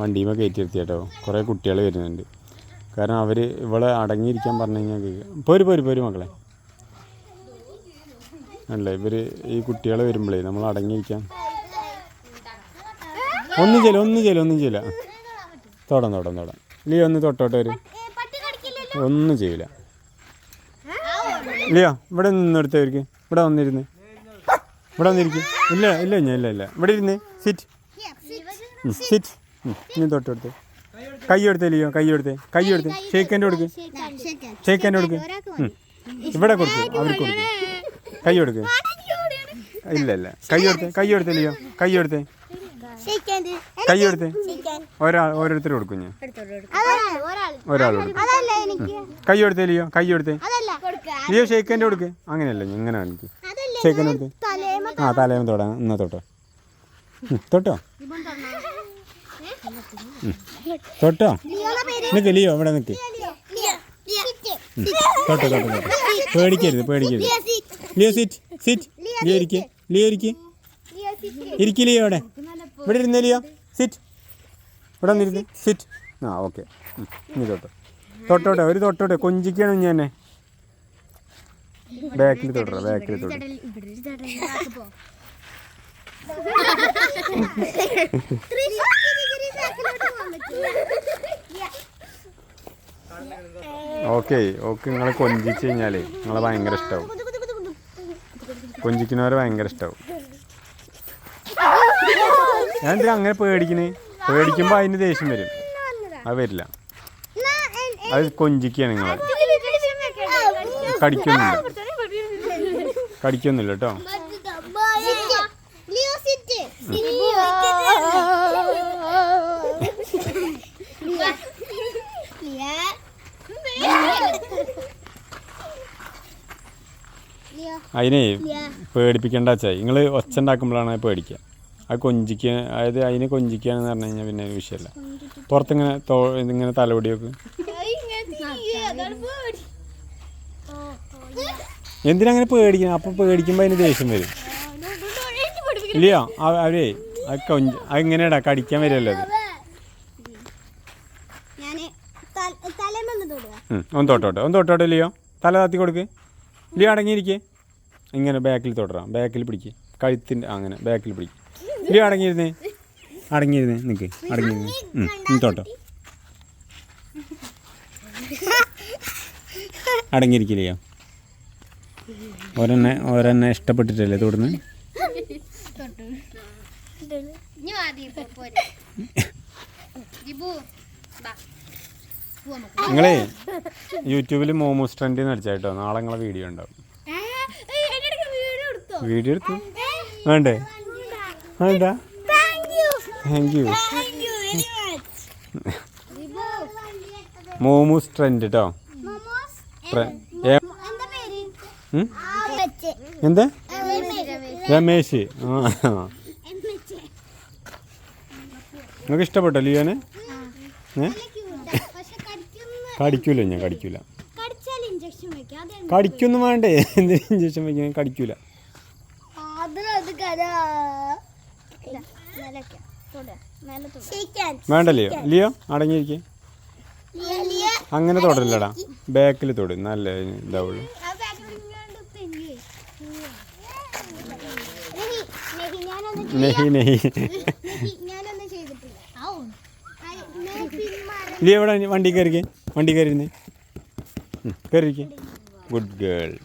വണ്ടിയുമ്പോൾ കയറ്റി നിർത്തി കേട്ടോ കുറേ കുട്ടികൾ വരുന്നുണ്ട്. കാരണം അവർ ഇവളെ അടങ്ങിയിരിക്കാൻ പറഞ്ഞു കഴിഞ്ഞാൽ പോര് പോര് പോര് മക്കളെ. അല്ലേ ഇവർ ഈ കുട്ടികൾ വരുമ്പോഴേ നമ്മൾ അടങ്ങിയിരിക്കാം. ഒന്നും ചെയ്യില്ല ഒന്നും ചെയ്യില്ല ഒന്നും ചെയ്യില്ല തൊടാം തൊടാം തൊടാം. ലിയോ ഒന്ന് തൊട്ടോട്ടെ വരും. ഒന്നും ചെയ്യില്ല ലിയോ ഇവിടെ നിന്നെടുത്തവർക്ക് ഇവിടെ വന്നിരുന്ന്. ഇവിടെ വന്നിരിക്കും. ഇല്ല ഇല്ല ഇല്ല ഇല്ല ഇല്ല. ഇവിടെ ഇരുന്ന്. സിറ്റ് സിറ്റ് ഇനി തൊട്ടെടുത്ത് കൈ എടുത്തേ ലിയോ കൈ എടുത്തേ കൈ എടുത്തേ ഷേക്കന്റെ കൊടുക്ക്. ഷേക്കന്റെ കൊടുക്ക്. ഇവിടെ കൊടുക്കും. അവർക്ക് കൊടുക്കും. കൈ കൊടുക്ക് ഇല്ല ഇല്ല കൈ എടുത്തേ കൈ എടുത്തേ ലിയോ കൈ എടുത്തേ കൈ എടുത്തേ ഒരാൾ ഓരോരുത്തർ കൊടുക്കും ഞാൻ. ഒരാൾ കൈ എടുത്തേ ലിയോ കൈ എടുത്തേ ലിയോ ഷേക്കന്റെ കൊടുക്ക്? അങ്ങനെയല്ല ഇങ്ങനെ എനിക്ക് ഷേക്കന്റെ തലേമ ആ തലേമ തൊടാം. എന്നാ തൊട്ടോ? തൊട്ടോ. തൊട്ടോ? നിൽക്ക് ലിയോ ഇവിടെ നിൽക്ക് തൊട്ടോ തൊട്ടോ തൊട്ടോ. പേടിക്കരുത് പേടിക്കരുത്. ലിയോ സിറ്റ് സിറ്റ് ലിയോ ഇരിക്ക് ലിയോ ഇരിക്ക്. ഇരിക്ക് ലിയോ ഇവിടെ ഇവിടെ ഇരുന്നേ ലിയോ. സിറ്റ് ഇവിടെ വന്നിരുന്ന്. സിറ്റ് ആ ഓക്കെ ഇനി തൊട്ടോ. തൊട്ടോട്ടെ ഒരു തൊട്ടോട്ടെ. കൊഞ്ചിക്കണം ഞാൻ ബാക്കിൽ തൊട്ടോ ബാക്കിൽ തൊട്ടോ ഓക്കെ ഓക്കെ നിങ്ങളെ കൊഞ്ചിച്ച് കഴിഞ്ഞാലേ നിങ്ങളെ ഭയങ്കര ഇഷ്ടമാവും കൊഞ്ചിക്കുന്നവരെ ഭയങ്കര ഇഷ്ടമാവും ഞാൻ എന്തിനാ അങ്ങനെ പേടിക്കണേ? പേടിക്കുമ്പോ അതിന് ദേഷ്യം വരും. അത് വരില്ല. അത് കൊഞ്ചിക്കുകയാണ് നിങ്ങളെ. കടിക്കൊന്നുമില്ല. കടിക്കൊന്നുമില്ല കേട്ടോ. അതിനെ പേടിപ്പിക്കേണ്ട വെച്ചാൽ നിങ്ങൾ ഒച്ച ഉണ്ടാക്കുമ്പോഴാണ് പേടിക്കുക. ആ കൊഞ്ചിക്കുക. അതായത് അതിനെ കൊഞ്ചിക്കാന്ന് പറഞ്ഞു കഴിഞ്ഞാൽ പിന്നെ ഒരു വിഷയമല്ല. പുറത്തിങ്ങനെ തോ ഇതിങ്ങനെ തലപൊടിയൊക്കെ. എന്തിനാ അങ്ങനെ പേടിക്കണം? അപ്പം പേടിക്കുമ്പോൾ അതിന് ദേഷ്യം വരും. ഇല്ലയോ അവ- അവരേ അത് കൊഞ്ച് അതെങ്ങനെയാടാ കടിക്കാൻ വരുമല്ലോ അത്? ഒന്ന് തൊട്ടോട്ടെ ഒന്ന് തൊട്ടോട്ടെ ലിയോ. തല താത്തി കൊടുക്ക്. ലിയോ അടങ്ങിയിരിക്കേ. ഇങ്ങനെ ബാക്കിൽ തൊടറാം. ബാക്കിൽ പിടിക്ക്. കഴുത്തിന്റെ അങ്ങനെ ബാക്കിൽ പിടിക്ക്. ലിയോ അടങ്ങിയിരുന്നേ. അടങ്ങിയിരുന്നേ. നിൽക്ക് അടങ്ങിയിരുന്നേ. തൊട്ടോ. അടങ്ങിയിരിക്കില്ലയോ ഓരെന്നെ ഒരെണ്ണെ ഇഷ്ടപ്പെട്ടിട്ടല്ലേ തൊടുന്ന്? ഇനി ആദ്യം പോ- പോരെ. ജിബു, ബാ. നിങ്ങളേ യൂട്യൂബിൽ മോമോസ് ട്രെൻഡ് എന്ന് അടിച്ചാൽ കേട്ടോ. നാളെ നിങ്ങളെ വീഡിയോ ഉണ്ടാവും. വീഡിയോ എടുത്തു? വേണ്ടേ? വേണ്ട. താങ്ക് യു മോമോസ് ട്രെൻഡ് കേട്ടോ എന്ത് എന്താ പേര്? ഉം? വെച്ച് എന്താ? രമേശ്. ആ. നിങ്ങൾക്ക് ഇഷ്ടപ്പെട്ടോ ലിയോനെ? ഏ? കടിക്കൂല ഞാൻ കടിക്കൂല. കടിക്കൊന്നും വേണ്ടേ? എന്തിനും ഇഞ്ചക്ഷൻ വെക്കാൻ കടിക്കൂല. വേണ്ടല്ലോ? ലിയോ ലിയോ അടങ്ങിയിരിക്കേ അങ്ങനെ തൊടല്ലടാ. ബാക്കിൽ തൊട്. നല്ല ഇതാവുള്ളൂ. നെഹി നെഹി. ലിയോ എവിടെ? വണ്ടി കയറിക്കേ. വണ്ടി കയറിയിരുന്നേ. കയറിയിരിക്കേ. Good girl